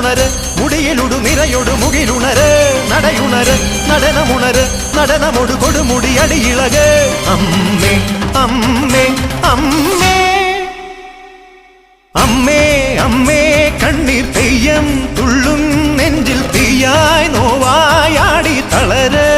നടയുണര് മുടിയിലൊടു നിറയൊടു മുകിലുണര്. നടയുണര് നടനമുണര് നടനമൊടു കൊടുമുടി അടിയിളക്. അമ്മേ അമ്മേ അമ്മേ. അമ്മേ അമ്മേ കണ്ണീർ തെയ്യം തുള്ളും നെഞ്ചിൽ തീയായ് നോവായാടി തളര്.